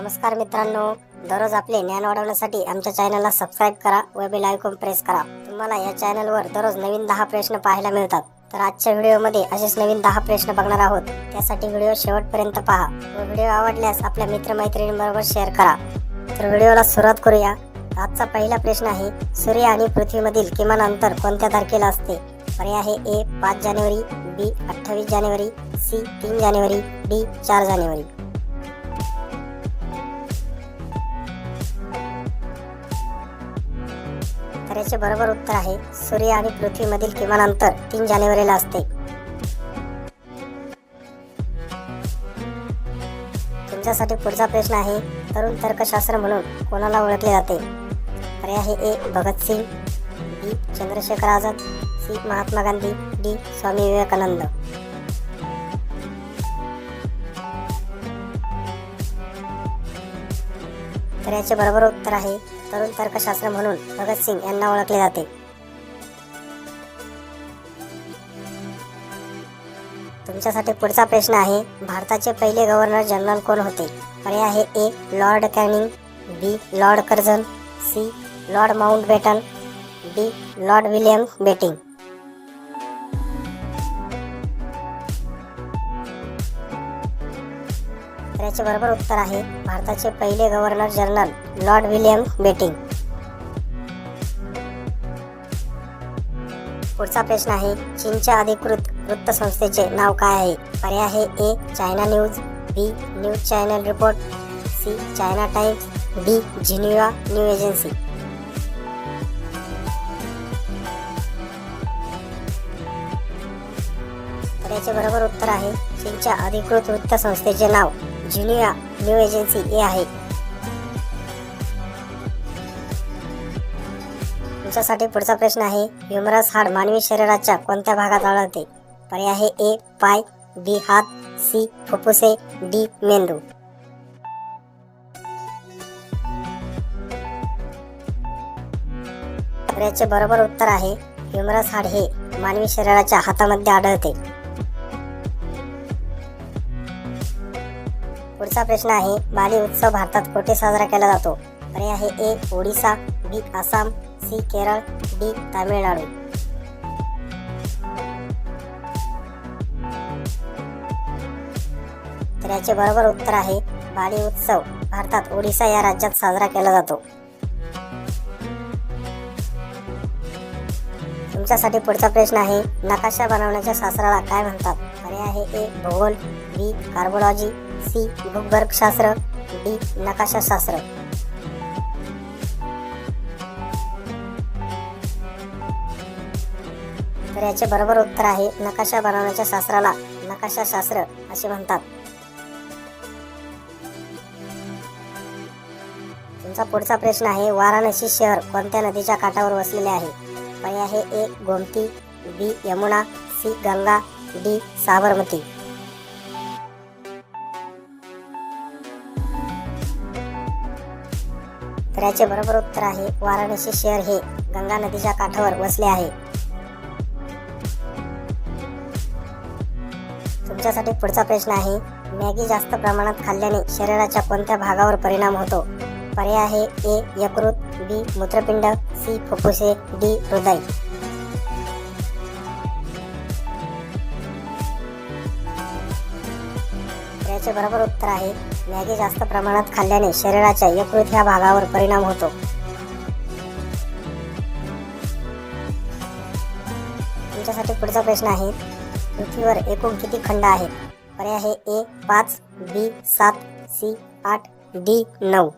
नमस्कार मित्रांनो दररोज आपले ज्ञान वाढवण्यासाठी आमच्या चॅनलला सबस्क्राईब करा व बेल आयकॉन प्रेस करा. तुम्हाला या चॅनलवर दररोज नवीन दहा प्रश्न पाहायला मिळतात. तर आजच्या व्हिडिओमध्ये असेच नवीन दहा प्रश्न बघणार आहोत. त्यासाठी व्हिडिओ शेवटपर्यंत पहा. व व्हिडिओ आवडल्यास आपल्या मित्रमैत्रिणींबरोबर शेअर करा. तर व्हिडिओला सुरुवात करूया. आजचा पहिला प्रश्न आहे सूर्य आणि पृथ्वीमधील किमान अंतर कोणत्या तारखेला असते? पर्याय आहे ए पाच जानेवारी बी अठ्ठावीस जानेवारी सी तीन जानेवारी डी चार जानेवारी. प्रश्नाचे याचे बरोबर उत्तर आहे. सूर्य आणि पृथ्वीमधील किमान अंतर तीन जानेवारीला असते. तुमच्यासाठी पुढचा प्रश्न आहे तरुण तर्कशास्त्र म्हणून कोणाला ओळखले जाते? पर्याय आहे A. Bhagat Singh B. Chandrashekhar Azad C. Mahatma Gandhi D. Swami Vivekananda. तर याचे बरोबर उत्तर आहे तरुण तर्कशास्त्र म्हणून भगतसिंग यांना ओळखले जाते. तुमच्यासाठी पुढचा प्रश्न आहे भारताचे पहिले गव्हर्नर जनरल कोण होते? पर्याय आहे A lord Canning B lord Curzon C lord Mountbatten D lord William Bentinck याचे बरोबर उत्तर आहे भारताचे पहिले governor general lord William Bentinck पुढचा प्रश्न आहे चीनच्या अधिकृत वृत्तसंस्थेचे नाव काय आहे? पर्याय आहे A China news B news channel report C China Times D Xinhua new agency. तर याचे बरोबर उत्तर आहे चीनच्या अधिकृत वृत्तसंस्थेचे नाव. ज्युनिया न्यू एजन्सी हे आहे तुमच्यासाठी पुढचा प्रश्न आहे ह्युमरस हाड मानवी शरीराच्या कोणत्या भागात आढळते? पर्याय आहे ए पाय बी हात सी फुफ्फुसे डी मेंदू. याचे बरोबर उत्तर आहे ह्युमरस हाड हे मानवी शरीराच्या हातामध्ये आढळते. पुढचा प्रश्न आहे बाली उत्सव भारतात कुठे साजरा केला जातो? पर्याय आहे A Odisha B Assam C Kerala D Tamil Nadu. तर याचे बरोबर उत्तर आहे बाली उत्सव भारतात ओडिसा या राज्यात साजरा केला जातो. तुमच्यासाठी पुढचा प्रश्न आहे नकाशा बनवण्याच्या शास्त्राला काय म्हणतात? पर्याय आहे ए भूगोल बी कार्बोलॉजी सी भूगर्भशास्त्र डी नकाशाशास्त्र तर याचे बरोबर उत्तर आहे नकाशा बनवण्याच्या शास्त्राला नकाशाशास्त्र असे म्हणतात. तुमचा पुढचा प्रश्न आहे वाराणसी शहर कोणत्या नदीच्या काठावर वसलेले आहे? पर्याय आहे A Gomti B Yamuna C Ganga D Sabarmati. याचे बरोबर उत्तर आहे. वाराणसी शहर हे गंगा नदीच्या काठावर वसले आहे. तुमच्यासाठी पुढचा प्रश्न आहे मॅगी जास्त प्रमाणात खाल्ल्याने शरीराच्या कोणत्या भागावर परिणाम होतो? पर्याय आहे ए यकृत बी मूत्रपिंड सी फुफ्फुसे डी हृदय. याचे बरोबर उत्तर आहे. मॅगी जास्त प्रमाणात खाल्ल्याने शरीराच्या यकृत ह्या भागावर परिणाम होतो. तुमच्यासाठी पुढचा प्रश्न आहे पृथ्वीवर एकूण किती खंड आहेत? पर्याय आहे ए पाच बी सात सी आठ डी नऊ.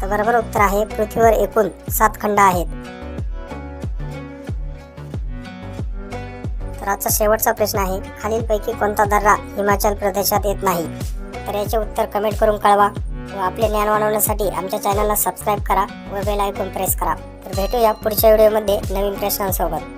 तर बरोबर उत्तर आहे पृथ्वीवर एकूण सात खंड आहेत. तर आजचा शेवटचा प्रश्न आहे खालीलपैकी कोणता दर्रा हिमाचल प्रदेशात येत नाही? तर याचे उत्तर कमेंट करून कळवा व आपले ज्ञान वाढवण्यासाठी आमच्या चॅनलला सबस्क्राईब करा व बेल आयकॉन प्रेस करा. तर भेटूया पुढच्या व्हिडिओमध्ये नवीन प्रश्नांसोबत.